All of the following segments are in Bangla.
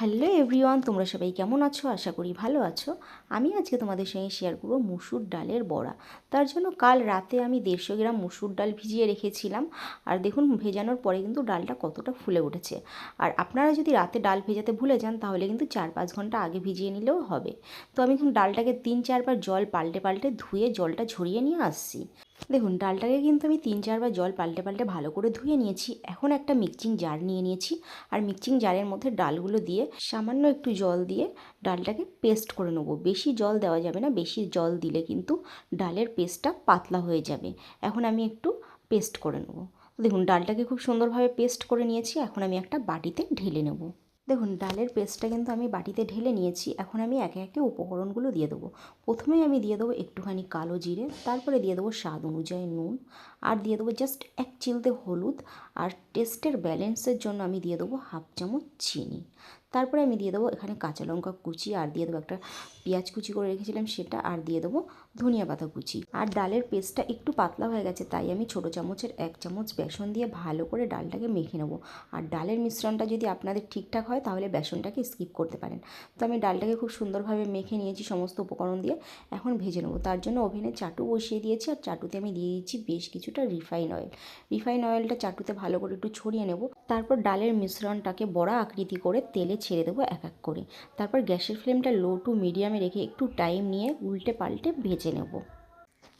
হ্যালো এভরিওয়ান, তোমরা সবাই কেমন আছো? আশা করি ভালো আছো। আমি আজকে তোমাদের সঙ্গে শেয়ার করব মুসুর ডালের বড়া। তার জন্য কাল রাতে আমি দেড়শো গ্রাম মুসুর ডাল ভিজিয়ে রেখেছিলাম। আর দেখুন, ভেজানোর পরে কিন্তু ডালটা কতটা ফুলে উঠেছে। আর আপনারা যদি রাতে ডাল ভেজাতে ভুলে যান, তাহলে কিন্তু চার পাঁচ ঘণ্টা আগে ভিজিয়ে নিলেও হবে। তো আমি এখন ডালটাকে তিন চারবার জল পাল্টে পাল্টে ধুয়ে জলটা ঝরিয়ে নিয়ে আসছি। দেখুন, ডালটাকে কিন্তু আমি তিন চারবার জল পাল্টে পাল্টে ভালো করে ধুয়ে নিয়েছি। এখন একটা মিক্সিং জার নিয়ে নিয়েছি। আর মিক্সিং জারের মধ্যে ডালগুলো দিয়ে সামান্য একটু জল দিয়ে ডালটাকে পেস্ট করে নেব। বেশি জল দেওয়া যাবে না, বেশি জল দিলে কিন্তু ডালের পেস্টটা পাতলা হয়ে যাবে। এখন আমি একটু পেস্ট করে নেব। দেখুন, ডালটাকে খুব সুন্দরভাবে পেস্ট করে নিয়েছি। এখন আমি একটা বাটিতে ঢেলে নেব। দেখুন, ডালের পেস্টটা কিন্তু আমি বাটিতে ঢেলে নিয়েছি। এখন আমি একে একে উপকরণগুলো দিয়ে দেবো। প্রথমে আমি দিয়ে দেবো একটুখানি কালো জিরে, তারপরে দিয়ে দেবো স্বাদ অনুযায়ী নুন, আর দিয়ে দেবো জাস্ট এক চিলতে হলুদ, আর টেস্টের ব্যালেন্সের জন্য আমি দিয়ে দেবো হাফ চামচ চিনি। তারপরে আমি দিয়ে দেবো এখানে কাঁচা লঙ্কা কুচি, আর দিয়ে দেবো একটা পেঁয়াজ কুচি করে রেখেছিলাম সেটা, আর দিয়ে দেবো ধনিয়া পাতা কুচি। আর ডালের পেস্টটা একটু পাতলা হয়ে গেছে, তাই আমি ছোটো চামচের এক চামচ বেসন দিয়ে ভালো করে ডালটাকে মেখে নেব। আর ডালের মিশ্রণটা যদি আপনাদের ঠিকঠাক হয়, তাহলে বেসনটাকে স্কিপ করতে পারেন। তো আমি ডালটাকে খুব সুন্দরভাবে মেখে নিয়েছি সমস্ত উপকরণ দিয়ে, এখন ভেজে নেব। তার জন্য ওভেনে চাটু বসিয়ে দিয়েছি, আর চাটুতে আমি দিয়ে দিচ্ছি বেশ কিছুটা রিফাইন অয়েল। রিফাইন অয়েলটা চাটুতে ভালো করে একটু ছড়িয়ে নেব। তারপর ডালের মিশ্রণটাকে বড়া আকৃতি করে তেলে ছেড়ে দেবো এক এক করে। তারপর গ্যাসের ফ্লেমটা লো টু মিডিয়ামে রেখে একটু টাইম নিয়ে উল্টে পাল্টে ভেজে নেব।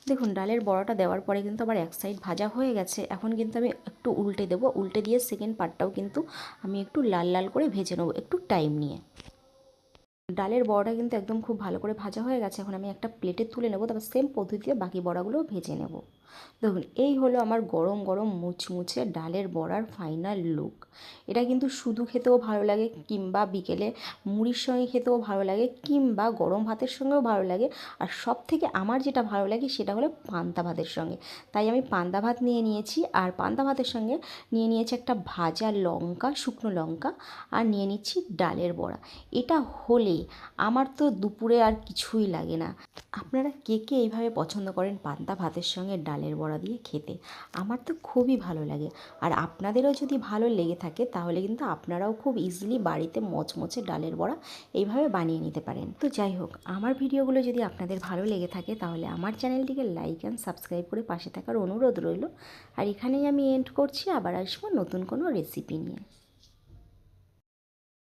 দেখুন, ডালের বড়াটা দেওয়ার পরে কিন্তু আবার এক সাইড ভাজা হয়ে গেছে। এখন কিন্তু আমি একটু উল্টে দেবো। উল্টে দিয়ে সেকেন্ড পার্টটাও কিন্তু আমি একটু লাল লাল করে ভেজে নেব একটু টাইম নিয়ে। ডালের বড়াটা কিন্তু একদম খুব ভালো করে ভাজা হয়ে গেছে। এখন আমি একটা প্লেটে তুলে নেব। তারপর সেম পদ্ধতিতে বাকি বড়াগুলোও ভেজে নেব। দেখুন, এই হলো আমার গরম গরম মুচমুচে ডালের বড়ার ফাইনাল লুক এটা কিন্তু শুধু খেতেও ভালো লাগে কিংবা বিকেলে মুড়ির সঙ্গে খেতেও ভালো লাগে কিংবা গরম ভাতের সঙ্গেও ভালো লাগে। আর সব থেকে আমার যেটা ভালো লাগে সেটা হলো পান্তা ভাতের সঙ্গে। তাই আমি পান্তা ভাত নিয়ে নিয়েছি আর পান্তা ভাতের সঙ্গে নিয়ে নিয়েছি একটা ভাজা লঙ্কা, শুকনো লঙ্কা আর নিয়ে নিচ্ছি ডালের বড়া। এটা হলে আমার তো দুপুরে আর কিছুই লাগে না। আপনারা কে কে এইভাবে পছন্দ করেন পান্তা ভাতের সঙ্গে ডালের বড়া দিয়ে খেতে? আমার তো খুবই ভালো লাগে। আর আপনাদেরও যদি ভালো লেগে থাকে, তাহলে কিন্তু আপনারাও খুব ইজিলি বাড়িতে মচমচে ডালের বড়া এইভাবে বানিয়ে নিতে পারেন। তো যাই হোক, আমার ভিডিওগুলো যদি আপনাদের ভালো লেগে থাকে, তাহলে আমার চ্যানেলটিকে লাইক অ্যান্ড সাবস্ক্রাইব করে পাশে থাকার অনুরোধ রইল। আর এখানেই আমি এন্ড করছি। আবার আসব নতুন কোনো রেসিপি নিয়ে।